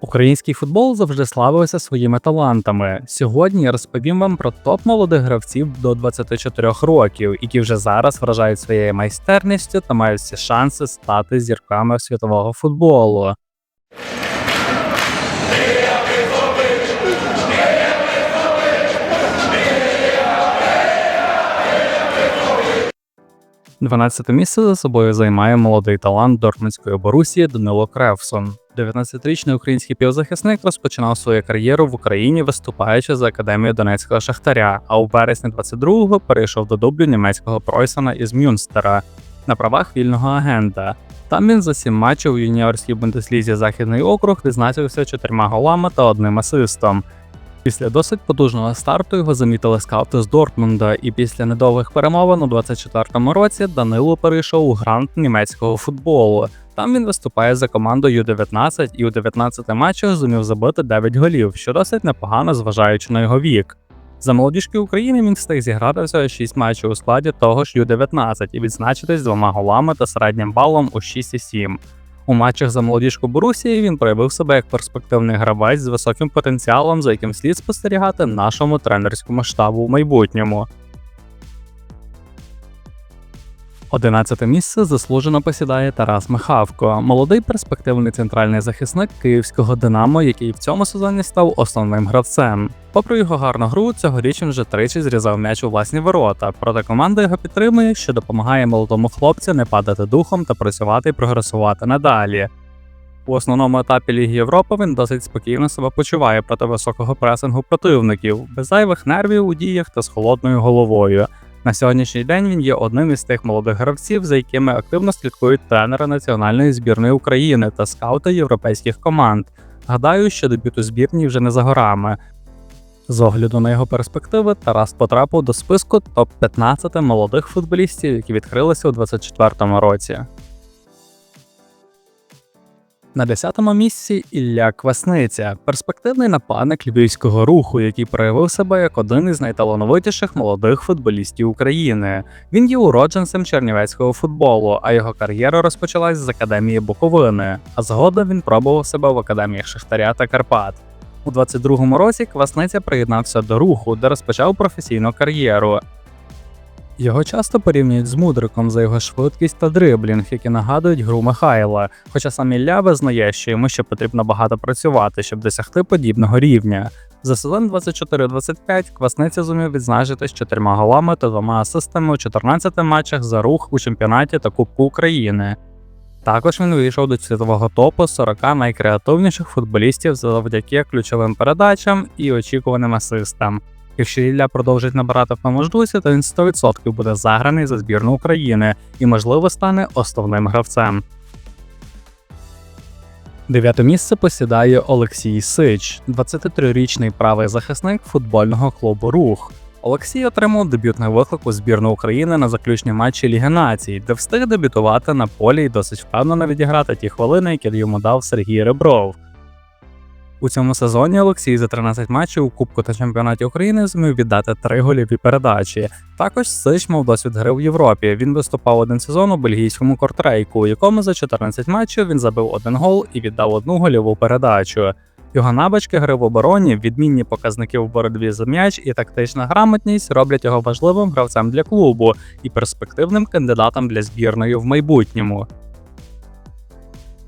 Український футбол завжди славився своїми талантами. Сьогодні я розповім вам про топ молодих гравців до 24 років, які вже зараз вражають своєю майстерністю та мають всі шанси стати зірками світового футболу. Дванадцяте місце за собою займає молодий талант Дортмундської Борусії Данило Кревсон. 19-річний український півзахисник розпочинав свою кар'єру в Україні, виступаючи за академією Донецького Шахтаря, а у вересні 22-го перейшов до дублю німецького Пройсона із Мюнстера на правах вільного агента. Там він за сім матчів у юніорській бундеслізі Західний округ відзначився чотирма голами та одним асистом. Після досить потужного старту його замітили скаути з Дортмунда, і після недовгих перемовин у 24-му році Данило перейшов у грант німецького футболу. Там він виступає за команду Ю-19 і у 19 матчах зумів забити 9 голів, що досить непогано, зважаючи на його вік. За молодіжки України він встиг зіграти всього 6 матчів у складі того ж Ю-19 і відзначитись двома голами та середнім балом у 6,7. У матчах за молодіжку Борусії він проявив себе як перспективний гравець з високим потенціалом, за яким слід спостерігати нашому тренерському штабу в майбутньому. Одинадцяте місце заслужено посідає Тарас Михавко, молодий перспективний центральний захисник київського Динамо, який в цьому сезоні став основним гравцем. Попри його гарну гру, цьогоріч він вже тричі зрізав м'яч у власні ворота, проте команда його підтримує, що допомагає молодому хлопцю не падати духом та працювати і прогресувати надалі. У основному етапі Ліги Європи він досить спокійно себе почуває проти високого пресингу противників, без зайвих нервів у діях та з холодною головою. На сьогоднішній день він є одним із тих молодих гравців, за якими активно слідкують тренери національної збірної України та скаути європейських команд. Гадаю, що дебют у збірні вже не за горами. З огляду на його перспективи, Тарас потрапив до списку топ-15 молодих футболістів, які відкрилися у 2024 році. На 10-му місці Ілля Квасниця, перспективний нападник львівського руху, який проявив себе як один із найталановитіших молодих футболістів України. Він є уродженцем чернівецького футболу, а його кар'єра розпочалась з академії Буковини. А згодом він пробував себе в академіях Шахтаря та Карпат. У 22-му році Квасниця приєднався до руху, де розпочав професійну кар'єру. Його часто порівнюють з мудриком за його швидкість та дриблінг, які нагадують гру Михайла. Хоча сам Ілля визнає, що йому ще потрібно багато працювати, щоб досягти подібного рівня. За сезон 24-25 Квасниця зумів відзначитись чотирма голами та двома асистами у 14 матчах за рух у чемпіонаті та Кубку України. Також він вийшов до світового топу 40 найкреативніших футболістів завдяки ключовим передачам і очікуваним асистам. Якщо Ілля продовжить набирати по можливості, то він 100% буде заграний за збірну України і, можливо, стане основним гравцем. Дев'яте місце посідає Олексій Сич, 23-річний правий захисник футбольного клубу Рух. Олексій отримав дебютний виклик у збірну України на заключній матчі Ліги Націй, де встиг дебютувати на полі і досить впевнено відіграти ті хвилини, які йому дав Сергій Ребров. У цьому сезоні Олексій за 13 матчів у Кубку та чемпіонаті України зумів віддати три голіві передачі. Також Сич мав досвід гри в Європі. Він виступав один сезон у бельгійському кортрейку, у якому за 14 матчів він забив один гол і віддав одну голіву передачу. Його навички гри в обороні, відмінні показники в боротьбі за м'яч і тактична грамотність роблять його важливим гравцем для клубу і перспективним кандидатом для збірної в майбутньому.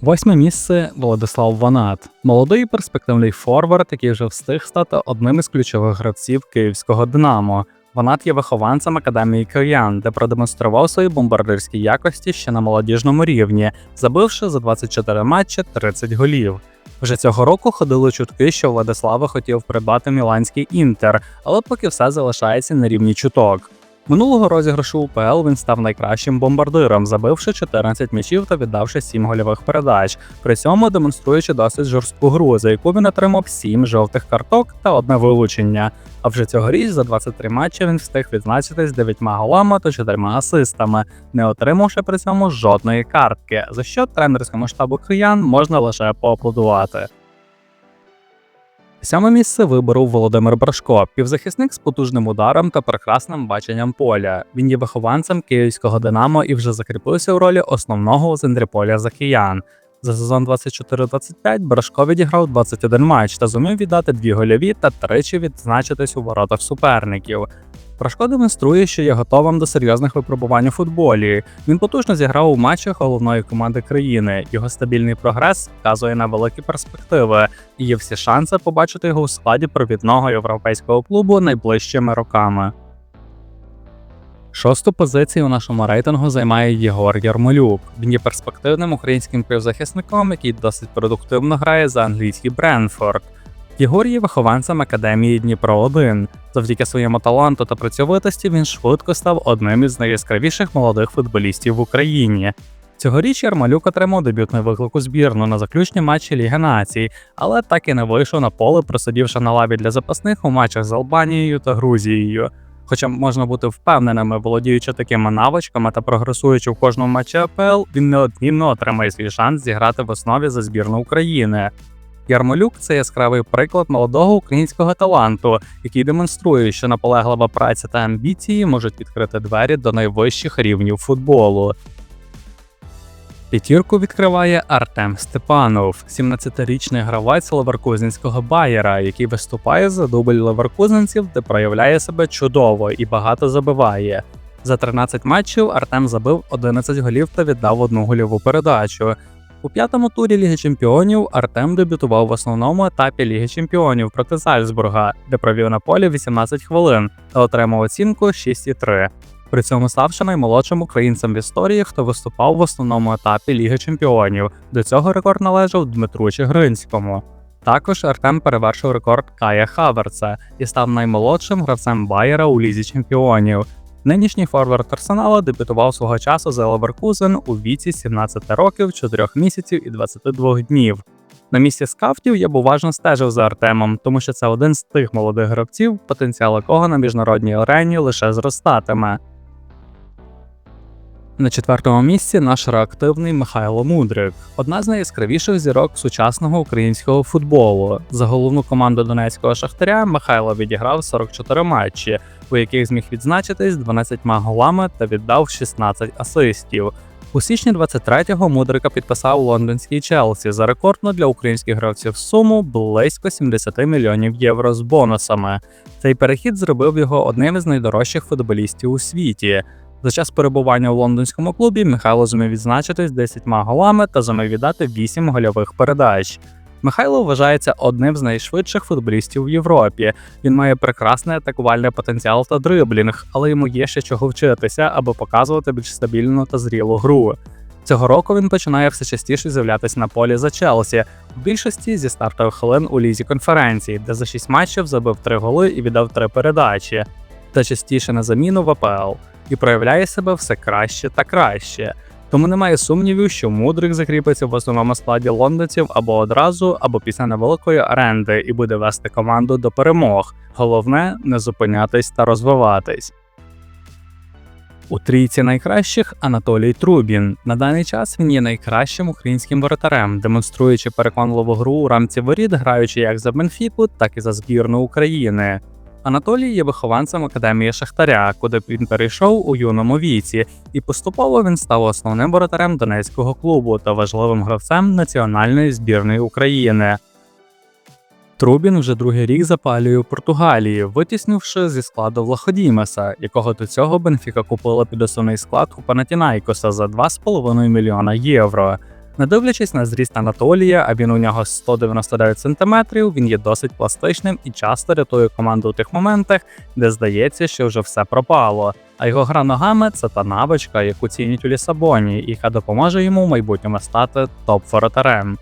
Восьме місце Владислав Ванат, молодий перспективний форвард, який вже встиг стати одним із ключових гравців київського Динамо. Ванат є вихованцем академії Киян, де продемонстрував свої бомбардирські якості ще на молодіжному рівні, забивши за 24 матчі 30 голів. Вже цього року ходили чутки, що Владислава хотів придбати міланський інтер, але поки все залишається на рівні чуток. Минулого розіграшу УПЛ він став найкращим бомбардиром, забивши 14 м'ячів та віддавши 7 гольових передач, при цьому демонструючи досить жорстку гру, за яку він отримав 7 жовтих карток та одне вилучення. А вже цьогоріч за 23 матчі він встиг відзначитись 9 голами та 4 асистами, не отримавши при цьому жодної картки, за що тренерському штабу киян можна лише поаплодувати. Сьоме місце виборов Володимир Брашко, півзахисник з потужним ударом та прекрасним баченням поля. Він є вихованцем київського Динамо і вже закріпився у ролі основного зендріполя поля за киян. За сезон 24-25 Брашко відіграв 21 матч та зумів віддати дві гольові та тричі відзначитись у воротах суперників. Брашко демонструє, що є готовим до серйозних випробувань у футболі. Він потужно зіграв у матчах головної команди країни. Його стабільний прогрес вказує на великі перспективи і є всі шанси побачити його у складі провідного європейського клубу найближчими роками. Шосту позицію у нашому рейтингу займає Єгор Ярмолюк. Він є перспективним українським півзахисником, який досить продуктивно грає за англійський Бренфорд. Єгор є вихованцем академії Дніпро 1 Завдяки своєму таланту та працьовитості він швидко став одним із найяскравіших молодих футболістів в Україні. Цьогоріч Ярмолюк отримав дебютний виклик у збірну на заключні матчі Ліги Націй, але так і не вийшов на поле, просидівши на лаві для запасних у матчах з Албанією та Грузією. Хоча можна бути впевненими, володіючи такими навичками та прогресуючи в кожному матчі АПЛ, він неодмінно отримає свій шанс зіграти в основі за збірну України. Ярмолюк це яскравий приклад молодого українського таланту, який демонструє, що наполеглива праця та амбіції можуть відкрити двері до найвищих рівнів футболу. П'ятірку відкриває Артем Степанов, 17-річний гравець леверкузенського Байера, який виступає за дубль леверкузенців, де проявляє себе чудово і багато забиває. За 13 матчів Артем забив 11 голів та віддав одну гольову передачу. У п'ятому турі Ліги Чемпіонів Артем дебютував в основному етапі Ліги Чемпіонів проти Зальцбурга, де провів на полі 18 хвилин та отримав оцінку 6,3. При цьому ставши наймолодшим українцем в історії, хто виступав в основному етапі Ліги Чемпіонів. До цього рекорд належав Дмитру Чигринському. Також Артем перевершив рекорд Кая Хаверца і став наймолодшим гравцем Байера у лізі чемпіонів. Нинішній форвард Арсенала дебютував свого часу за Леверкузен у віці 17 років, 4 місяців і 22 днів. На місці скафтів я б уважно стежив за Артемом, тому що це один з тих молодих гравців, потенціал якого на міжнародній арені лише зростатиме. На четвертому місці наш реактивний Михайло Мудрик, одна з найяскравіших зірок сучасного українського футболу. За головну команду донецького шахтаря Михайло відіграв 44 матчі, у яких зміг відзначитись 12 голами та віддав 16 асистів. У січні 23-го Мудрика підписав лондонський Челсі за рекордну для українських гравців суму близько 70 мільйонів євро з бонусами. Цей перехід зробив його одним із найдорожчих футболістів у світі. За час перебування у лондонському клубі Михайло зумів відзначитись 10 голами та зумів віддати 8 гольових передач. Михайло вважається одним з найшвидших футболістів в Європі. Він має прекрасний атакувальний потенціал та дриблінг, але йому є ще чого вчитися, аби показувати більш стабільну та зрілу гру. Цього року він починає все частіше з'являтися на полі за Челсі, в більшості зі стартових хвилин у лізі конференції, де за 6 матчів забив 3 голи і віддав 3 передачі, та частіше на заміну в АПЛ і проявляє себе все краще та краще. Тому немає сумнівів, що мудрик закріпиться в основному складі лондонців або одразу, або після невеликої оренди і буде вести команду до перемог. Головне не зупинятись та розвиватись. У трійці найкращих Анатолій Трубін. На даний час він є найкращим українським воротарем, демонструючи переконливу гру у рамці воріт, граючи як за Бенфіку, так і за збірну України. Анатолій є вихованцем академії Шахтаря, куди він перейшов у юному віці, і поступово він став основним воротарем донецького клубу та важливим гравцем національної збірної України. Трубін вже другий рік запалює у Португалії, витіснивши зі складу Влаходімеса, якого до цього Бенфіка купила під основний склад у Панатінайкоса за 2,5 мільйона євро. Не дивлячись на зріст Анатолія, а він у нього 199 см, він є досить пластичним і часто рятує команду у тих моментах, де здається, що вже все пропало. А його гра ногами це та навичка, яку цінять у Лісабоні, яка допоможе йому в майбутньому стати топ-воротарем.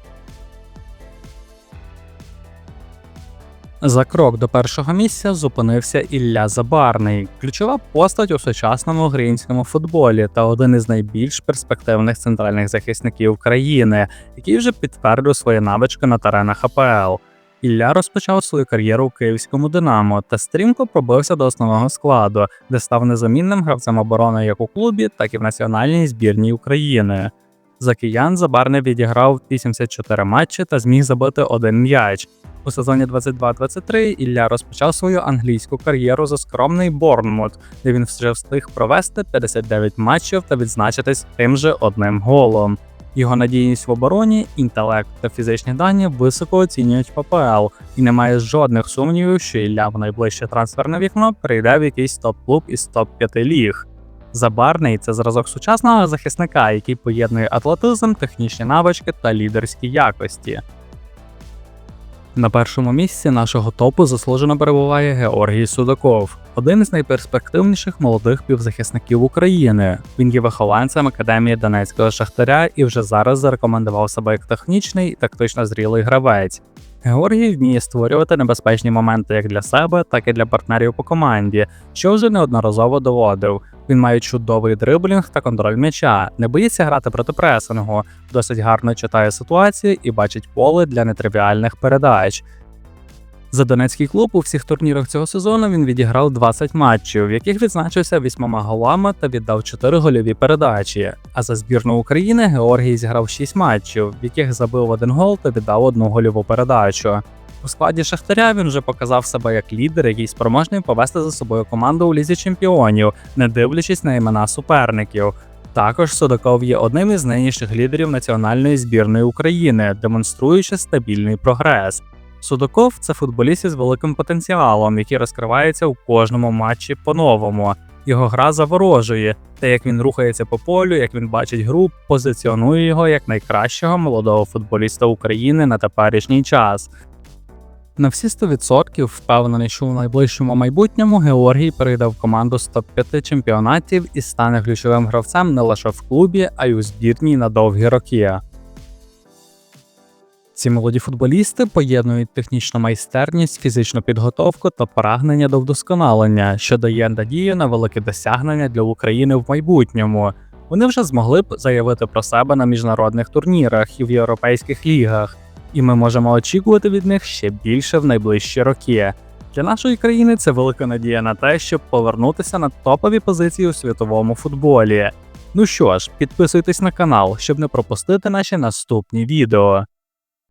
За крок до першого місця зупинився Ілля Забарний, ключова постать у сучасному українському футболі та один із найбільш перспективних центральних захисників країни, який вже підтвердив свої навички на теренах АПЛ. Ілля розпочав свою кар'єру у київському Динамо та стрімко пробився до основного складу, де став незамінним гравцем оборони як у клубі, так і в національній збірній України. За киян Забарний відіграв 84 матчі та зміг забити один м'яч. У сезоні 22-23 Ілля розпочав свою англійську кар'єру за скромний Борнмут, де він вже встиг провести 59 матчів та відзначитись тим же одним голом. Його надійність в обороні, інтелект та фізичні дані високо оцінюють ППЛ, і немає жодних сумнівів, що Ілля в найближче трансферне вікно прийде в якийсь топ-клуб із топ-5 ліг. Забарний це зразок сучасного захисника, який поєднує атлетизм, технічні навички та лідерські якості. На першому місці нашого топу заслужено перебуває Георгій Судаков, один із найперспективніших молодих півзахисників України. Він є вихованцем академії Донецького шахтаря і вже зараз зарекомендував себе як технічний і тактично зрілий гравець. Георгій вміє створювати небезпечні моменти як для себе, так і для партнерів по команді, що вже неодноразово доводив. Він має чудовий дриблінг та контроль м'яча, не боїться грати проти пресингу, досить гарно читає ситуації і бачить поле для нетривіальних передач. За донецький клуб у всіх турнірах цього сезону він відіграв 20 матчів, в яких відзначився вісьмома голами та віддав 4 гольові передачі. А за збірну України Георгій зіграв 6 матчів, в яких забив один гол та віддав одну гольову передачу. У складі Шахтаря він вже показав себе як лідер, який спроможний повести за собою команду у лізі чемпіонів, не дивлячись на імена суперників. Також Судаков є одним із нинішніх лідерів національної збірної України, демонструючи стабільний прогрес. Судаков це футболіст із великим потенціалом, який розкривається у кожному матчі по-новому. Його гра заворожує, те, як він рухається по полю, як він бачить гру, позиціонує його як найкращого молодого футболіста України на теперішній час. На всі 100% впевнений, що у найближчому майбутньому Георгій перейде в команду з топ-5 чемпіонатів і стане ключовим гравцем не лише в клубі, а й у збірній на довгі роки. Ці молоді футболісти поєднують технічну майстерність, фізичну підготовку та прагнення до вдосконалення, що дає надію на велике досягнення для України в майбутньому. Вони вже змогли б заявити про себе на міжнародних турнірах і в європейських лігах, і ми можемо очікувати від них ще більше в найближчі роки. Для нашої країни це велика надія на те, щоб повернутися на топові позиції у світовому футболі. Ну що ж, підписуйтесь на канал, щоб не пропустити наші наступні відео.